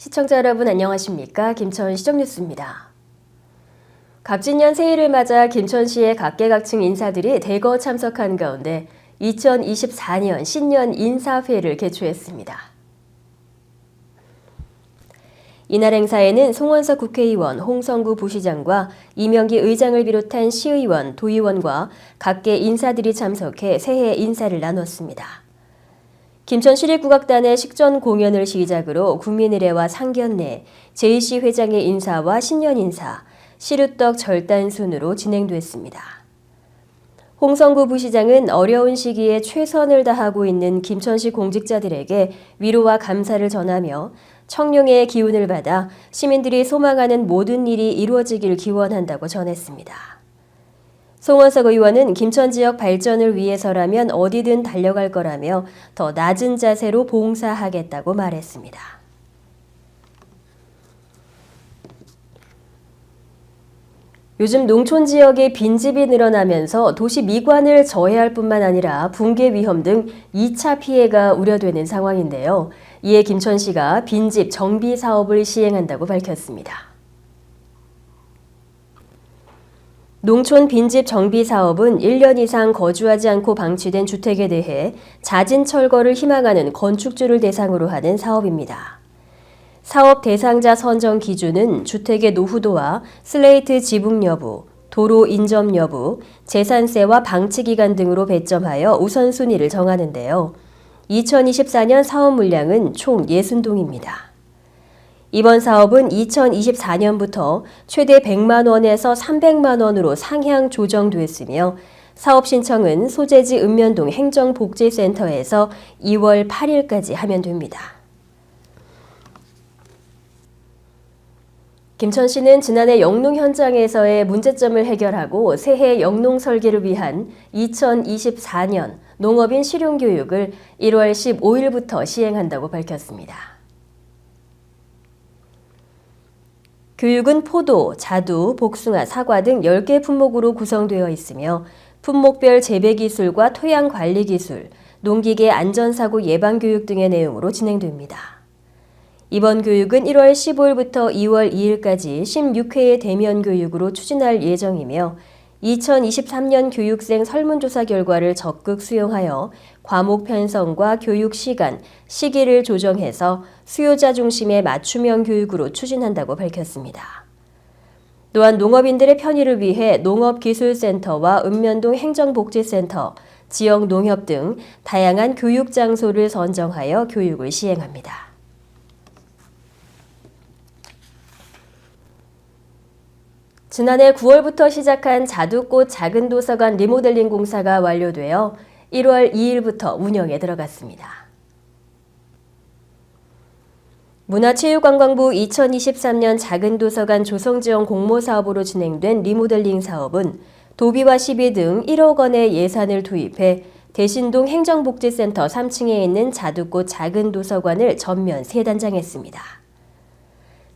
시청자 여러분 안녕하십니까? 김천 시정뉴스입니다. 갑진년 새해를 맞아 김천시의 각계각층 인사들이 대거 참석한 가운데 2024년 신년 인사회를 개최했습니다. 이날 행사에는 송원석 국회의원, 홍성구 부시장과 이명기 의장을 비롯한 시의원, 도의원과 각계 인사들이 참석해 새해 인사를 나눴습니다. 김천 시립국악단의 식전 공연을 시작으로 국민의례와 상견례, 제이씨 회장의 인사와 신년 인사, 시루떡 절단 순으로 진행됐습니다. 홍성구 부시장은 어려운 시기에 최선을 다하고 있는 김천시 공직자들에게 위로와 감사를 전하며 청룡의 기운을 받아 시민들이 소망하는 모든 일이 이루어지길 기원한다고 전했습니다. 송원석 의원은 김천 지역 발전을 위해서라면 어디든 달려갈 거라며 더 낮은 자세로 봉사하겠다고 말했습니다. 요즘 농촌 지역의 빈집이 늘어나면서 도시 미관을 저해할 뿐만 아니라 붕괴 위험 등 2차 피해가 우려되는 상황인데요. 이에 김천시가 빈집 정비 사업을 시행한다고 밝혔습니다. 농촌 빈집 정비 사업은 1년 이상 거주하지 않고 방치된 주택에 대해 자진 철거를 희망하는 건축주를 대상으로 하는 사업입니다. 사업 대상자 선정 기준은 주택의 노후도와 슬레이트 지붕 여부, 도로 인접 여부, 재산세와 방치 기간 등으로 배점하여 우선순위를 정하는데요. 2024년 사업 물량은 총 60동입니다. 이번 사업은 2024년부터 최대 100만 원에서 300만 원으로 상향 조정됐으며 사업 신청은 소재지 읍면동 행정복지센터에서 2월 8일까지 하면 됩니다. 김천시는 지난해 영농 현장에서의 문제점을 해결하고 새해 영농 설계를 위한 2024년 농업인 실용 교육을 1월 15일부터 시행한다고 밝혔습니다. 교육은 포도, 자두, 복숭아, 사과 등 10개 품목으로 구성되어 있으며 품목별 재배 기술과 토양 관리 기술, 농기계 안전사고 예방 교육 등의 내용으로 진행됩니다. 이번 교육은 1월 15일부터 2월 2일까지 16회의 대면 교육으로 추진할 예정이며 2023년 교육생 설문조사 결과를 적극 수용하여 과목 편성과 교육 시간, 시기를 조정해서 수요자 중심의 맞춤형 교육으로 추진한다고 밝혔습니다. 또한 농업인들의 편의를 위해 농업기술센터와 읍면동 행정복지센터, 지역 농협 등 다양한 교육 장소를 선정하여 교육을 시행합니다. 지난해 9월부터 시작한 자두꽃 작은 도서관 리모델링 공사가 완료되어 1월 2일부터 운영에 들어갔습니다. 문화체육관광부 2023년 작은 도서관 조성 지원 공모 사업으로 진행된 리모델링 사업은 도비와 시비 등 1억 원의 예산을 투입해 대신동 행정복지센터 3층에 있는 자두꽃 작은 도서관을 전면 세단장했습니다.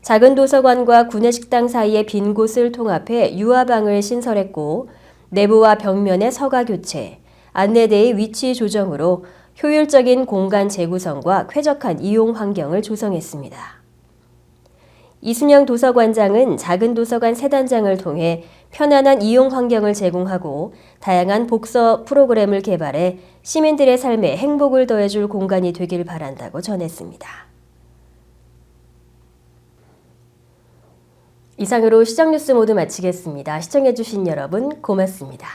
작은 도서관과 구내식당 사이의 빈 곳을 통합해 유아방을 신설했고 내부와 벽면의 서가 교체, 안내대의 위치 조정으로 효율적인 공간 재구성과 쾌적한 이용 환경을 조성했습니다. 이순영 도서관장은 작은 도서관 세단장을 통해 편안한 이용 환경을 제공하고 다양한 복서 프로그램을 개발해 시민들의 삶에 행복을 더해줄 공간이 되길 바란다고 전했습니다. 이상으로 시정뉴스 모두 마치겠습니다. 시청해주신 여러분 고맙습니다.